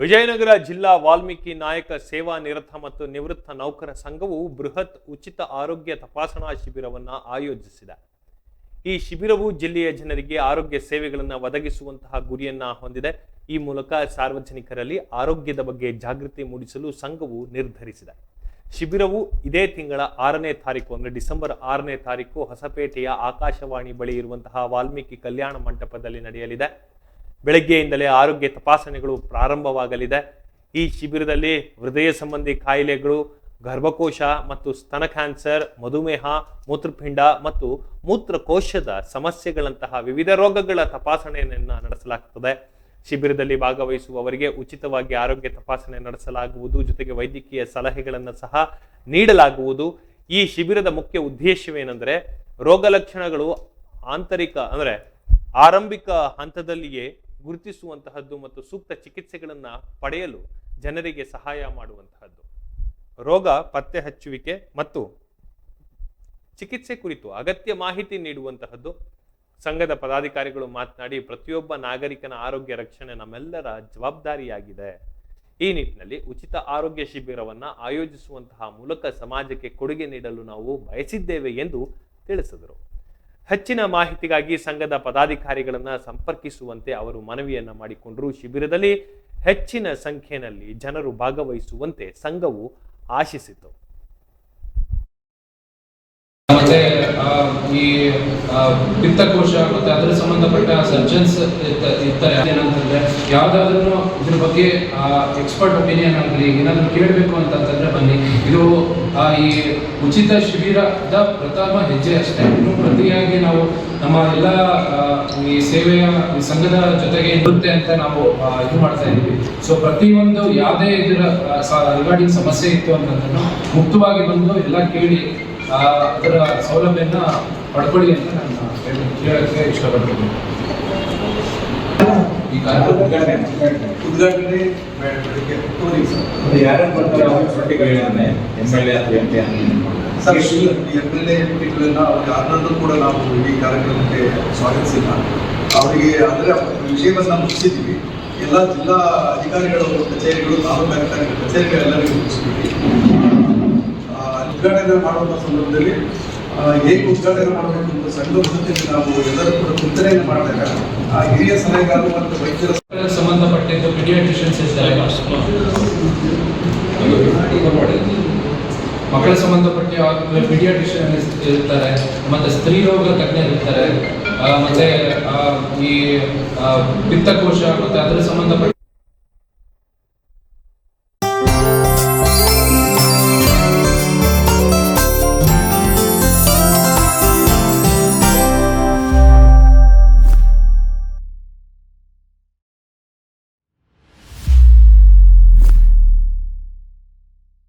ವಿಜಯನಗರ ಜಿಲ್ಲಾ ವಾಲ್ಮೀಕಿ ನಾಯಕ ಸೇವಾ ನಿರತ ಮತ್ತು ನಿವೃತ್ತ ನೌಕರ ಸಂಘವು ಬೃಹತ್ ಉಚಿತ ಆರೋಗ್ಯ ತಪಾಸಣಾ ಶಿಬಿರವನ್ನು ಆಯೋಜಿಸಿದೆ. ಈ ಶಿಬಿರವು ಜಿಲ್ಲೆಯ ಜನರಿಗೆ ಆರೋಗ್ಯ ಸೇವೆಗಳನ್ನು ಒದಗಿಸುವಂತಹ ಗುರಿಯನ್ನ ಹೊಂದಿದೆ. ಈ ಮೂಲಕ ಸಾರ್ವಜನಿಕರಲ್ಲಿ ಆರೋಗ್ಯದ ಬಗ್ಗೆ ಜಾಗೃತಿ ಮೂಡಿಸಲು ಸಂಘವು ನಿರ್ಧರಿಸಿದೆ. ಶಿಬಿರವು ಇದೇ ತಿಂಗಳ ಆರನೇ ತಾರೀಕು ಅಂದರೆ ಡಿಸೆಂಬರ್ ಆರನೇ ತಾರೀಕು ಹೊಸಪೇಟೆಯ ಆಕಾಶವಾಣಿ ಬಳಿ ಇರುವಂತಹ ವಾಲ್ಮೀಕಿ ಕಲ್ಯಾಣ ಮಂಟಪದಲ್ಲಿ ನಡೆಯಲಿದೆ. ಬೆಳಗ್ಗೆಯಿಂದಲೇ ಆರೋಗ್ಯ ತಪಾಸಣೆಗಳು ಪ್ರಾರಂಭವಾಗಲಿದೆ. ಈ ಶಿಬಿರದಲ್ಲಿ ಹೃದಯ ಸಂಬಂಧಿ ಕಾಯಿಲೆಗಳು, ಗರ್ಭಕೋಶ ಮತ್ತು ಸ್ತನ ಕ್ಯಾನ್ಸರ್, ಮಧುಮೇಹ, ಮೂತ್ರಪಿಂಡ ಮತ್ತು ಮೂತ್ರಕೋಶದ ಸಮಸ್ಯೆಗಳಂತಹ ವಿವಿಧ ರೋಗಗಳ ತಪಾಸಣೆಯನ್ನು ನಡೆಸಲಾಗುತ್ತದೆ ಶಿಬಿರದಲ್ಲಿ ಭಾಗವಹಿಸುವವರಿಗೆ ಉಚಿತವಾಗಿ ಆರೋಗ್ಯ ತಪಾಸಣೆ ನಡೆಸಲಾಗುವುದು. ಜೊತೆಗೆ ವೈದ್ಯಕೀಯ ಸಲಹೆಗಳನ್ನು ಸಹ ನೀಡಲಾಗುವುದು. ಈ ಶಿಬಿರದ ಮುಖ್ಯ ಉದ್ದೇಶವೇನೆಂದರೆ ರೋಗ ಲಕ್ಷಣಗಳು ಆಂತರಿಕ ಅಂದರೆ ಆರಂಭಿಕ ಹಂತದಲ್ಲಿಯೇ ಗುರುತಿಸುವಂತಹದ್ದು ಮತ್ತು ಸೂಕ್ತ ಚಿಕಿತ್ಸೆಗಳನ್ನ ಪಡೆಯಲು ಜನರಿಗೆ ಸಹಾಯ ಮಾಡುವಂತಹದ್ದು. ರೋಗ ಪತ್ತೆ ಹಚ್ಚುವಿಕೆ ಮತ್ತು ಚಿಕಿತ್ಸೆ ಕುರಿತು ಅಗತ್ಯ ಮಾಹಿತಿ ನೀಡುವಂತಹದ್ದು. ಸಂಘದ ಪದಾಧಿಕಾರಿಗಳು ಮಾತನಾಡಿ ಪ್ರತಿಯೊಬ್ಬ ನಾಗರಿಕನ ಆರೋಗ್ಯ ರಕ್ಷಣೆ ನಮ್ಮೆಲ್ಲರ ಜವಾಬ್ದಾರಿಯಾಗಿದೆ. ಈ ನಿಟ್ಟಿನಲ್ಲಿ ಉಚಿತ ಆರೋಗ್ಯ ಶಿಬಿರವನ್ನ ಆಯೋಜಿಸುವಂತಹ ಮೂಲಕ ಸಮಾಜಕ್ಕೆ ಕೊಡುಗೆ ನೀಡಲು ನಾವು ಬಯಸಿದ್ದೇವೆ ಎಂದು ತಿಳಿಸಿದರು. ಹೆಚ್ಚಿನ ಮಾಹಿತಿಗಾಗಿ ಸಂಘದ ಪದಾಧಿಕಾರಿಗಳನ್ನ ಸಂಪರ್ಕಿಸುವಂತೆ ಅವರು ಮನವಿಯನ್ನ ಮಾಡಿಕೊಂಡರು. ಶಿಬಿರದಲ್ಲಿ ಹೆಚ್ಚಿನ ಸಂಖ್ಯೆಯಲ್ಲಿ ಜನರು ಭಾಗವಹಿಸುವಂತೆ ಸಂಘವು ಆಶಿಸಿತು ಮತ್ತೆ ಆ, ಈ ಪಿತ್ತಕೋಶ ಮತ್ತೆ ಅದರ ಸಂಬಂಧಪಟ್ಟ ಸರ್ಜನ್ಸ್ ಇರ್ತಾರೆ. ಏನಂತಂದ್ರೆ ಯಾವುದಾದ್ರೂ ಇದ್ರ ಬಗ್ಗೆ ಎಕ್ಸ್ಪರ್ಟ್ ಒಪಿನಿಯನ್ ಆಗಲಿ, ಏನಾದರೂ ಕೇಳಬೇಕು ಅಂತಂದ್ರೆ ಬನ್ನಿ. ಇದು ಈ ಉಚಿತ ಶಿಬಿರದ ಪ್ರಥಮ ಹೆಜ್ಜೆ ಅಷ್ಟೇ. ಇನ್ನು ಪ್ರತಿಯಾಗಿ ನಾವು ನಮ್ಮ ಎಲ್ಲ ಈ ಸೇವೆಯ ಸಂಘದ ಜೊತೆಗೆ ಇರುತ್ತೆ ಅಂತ ನಾವು ಇದು ಮಾಡ್ತಾ ಇದ್ದೀವಿ. ಸೊ ಪ್ರತಿಯೊಂದು ಯಾವುದೇ ಇದರ ರಿಗಾರ್ಡಿಂಗ್ ಸಮಸ್ಯೆ ಇತ್ತು ಅಂತಂದ್ರೆ ಮುಕ್ತವಾಗಿ ಬಂದು ಎಲ್ಲ ಕೇಳಿ ಅದರ ಸೌಲಭ್ಯನ ಪಡ್ಕೊಳ್ಳಿ ಅಂತ ನಾನು ಹೇಳ- ಹೇಳಕ್ಕೆ ಇಷ್ಟಪಡ್ತೀನಿ. ಈ ಕಾರ್ಯಕ್ರಮ ಉದ್ಘಾಟನೆ. ಯಾರ್ಯಾರು ಬರ್ತಾರೆ ಅವ್ರ ಎಂ ಎಲ್ ಎ ಅಥವಾ M P sir M L A ಅವ್ರಿಗೆ ಯಾರನ್ನೂ ಕೂಡ ನಾವು ಈ ಕಾರ್ಯಕ್ರಮಕ್ಕೆ ಸ್ವಾಗತಿಸಿಲ್ಲ. ಅವರಿಗೆ ಅಂದರೆ ವಿಷಯವನ್ನು ಮುಗಿಸಿದೀವಿ. ಎಲ್ಲ ಜಿಲ್ಲಾ ಅಧಿಕಾರಿಗಳು ಕಚೇರಿಗಳು ತಾಲೂಕು ಅಧಿಕಾರಿಗಳ ಕಚೇರಿಗಳೆಲ್ಲರಿಗೂ ಮುಗಿಸಿದ್ವಿ. ಆ, ಉದ್ಘಾಟನೆ ಮಾಡುವಂಥ ಸಂದರ್ಭದಲ್ಲಿ ಹೇಗೆ ಉದ್ಘಾಟನೆ ಮಾಡಬೇಕು ಅಂತ ಪದ್ಧತಿಯಲ್ಲಿ ನಾವು ಎಲ್ಲರೂ ಕೂಡ ಚಿಂತನೆಯನ್ನು ಮಾಡಿದಾಗ ಆ ಹಿರಿಯ ಸಲಹೆಗಾರರು ಮತ್ತು ವೈದ್ಯರ ಸಂಬಂಧಪಟ್ಟಿದ್ದು ಪೀಡಿಯಾಟ್ರಿಷಿಯನ್ಸ್ ಮಕ್ಕಳ ಸಂಬಂಧಪಟ್ಟ ಪಿಡಿಯಾಟ್ರಿಷಿಯನ್ ಇರ್ತಾರೆ ಮತ್ತೆ ಸ್ತ್ರೀ ರೋಗ ತಜ್ಞರು ಇರ್ತಾರೆ ಆ, ಮತ್ತೆ ಈ ಪಿತ್ತಕೋಶ ಮತ್ತೆ ಅದರ ಸಂಬಂಧಪಟ್ಟ